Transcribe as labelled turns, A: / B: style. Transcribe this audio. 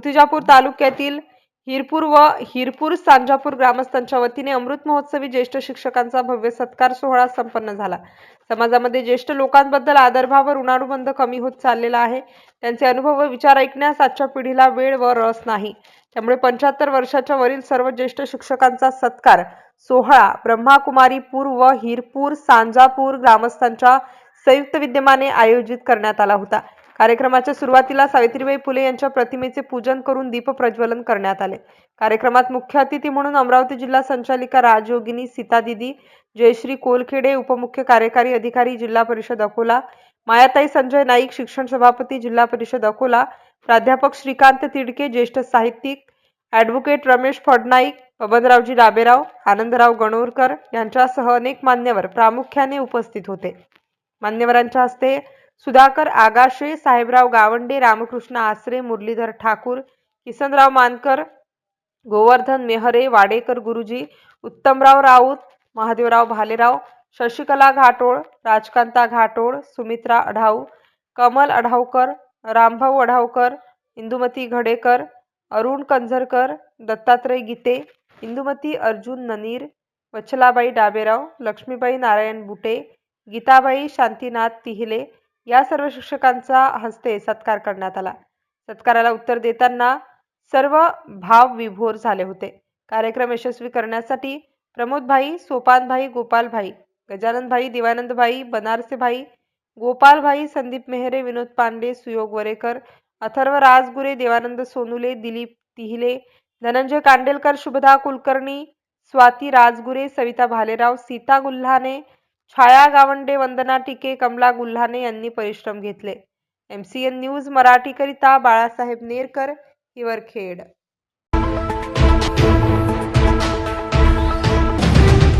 A: मूर्तिजापूर तालुक्यातील हिरपूर व हिरपूर सांजापूर ग्रामस्थांच्या वतीने अमृत महोत्सवी ज्येष्ठ शिक्षकांचा भव्य सत्कार सोहळा संपन्न झाला. समाजामध्ये ज्येष्ठ लोकांबद्दल आदरभाव व ऋणानुबंध कमी होत चाललेला आहे. त्यांचे अनुभव व विचार ऐकण्यास आजच्या पिढीला वेळ व रस नाही. त्यामुळे पंच्याहत्तर वर्षाच्या वरील सर्व ज्येष्ठ शिक्षकांचा सत्कार सोहळा ब्रह्माकुमारीपूर व हिरपूर सांजापूर ग्रामस्थांच्या संयुक्त विद्यमाने आयोजित करण्यात आला होता. कार्यक्रमाच्या सुरुवातीला सावित्रीबाई फुले यांच्या प्रतिमेचे पूजन करून दीप प्रज्वलन करण्यात आले. कार्यक्रमात मुख्य अतिथी म्हणून अमरावती जिल्हा संचालिका राजयोगिनी सीतादिदी जयश्री कोलखेडे उपमुख्य कार्यकारी अधिकारी जिल्हा परिषद अकोला मायाताई संजय नाईक शिक्षण सभापती जिल्हा परिषद अकोला प्राध्यापक श्रीकांत तिडके ज्येष्ठ साहित्यिक ॲडव्होकेट रमेश फडनाईक बबनरावजी डाबेराव आनंदराव गणोरकर यांच्यासह अनेक मान्यवर प्रामुख्याने उपस्थित होते. मान्यवरांच्या हस्ते सुधाकर आगाशे साहेबराव गावंडे रामकृष्ण आसरे मुरलीधर ठाकूर किसनराव मानकर गोवर्धन मेहरे वाडेकर गुरुजी उत्तमराव राऊत महादेवराव भालेराव शशिकला घाटोळ राजकांता घाटोळ सुमित्रा अढाऊ कमल अढावकर रामभाऊ अढावकर इंदुमती घडेकर अरुण कंझरकर दत्तात्रय गीते इंदुमती अर्जुन ननीर वच्छलाबाई डाबेराव लक्ष्मीबाई नारायण बुटे गीताबाई शांतीनाथ तिहिले या सर्व शिक्षकांचा हस्ते सत्कार करण्यात आला. सत्काराला उत्तर देताना सर्व भाव विभोर झाले होते. कार्यक्रम यशस्वी करण्यासाठी प्रमोदभाई सोपानभाई गोपालभाई गजाननभाई दिवानंदभाई बनारसेभाई गोपालभाई संदीप मेहरे विनोद पांडे सुयोग वरेकर अथर्व राजगुरे देवानंद सोनुले दिलीप तिहिले धनंजय कांडेलकर शुभदा कुलकर्णी स्वाती राजगुरे सविता भालेराव सीता गुल्हाने छाया गावंडे वंदना टिके कमला गुल्हाने यांनी परिश्रम घेतले. एम सी एन न्यूज मराठीकरिता बाळासाहेब नेरकर हिवरखेड.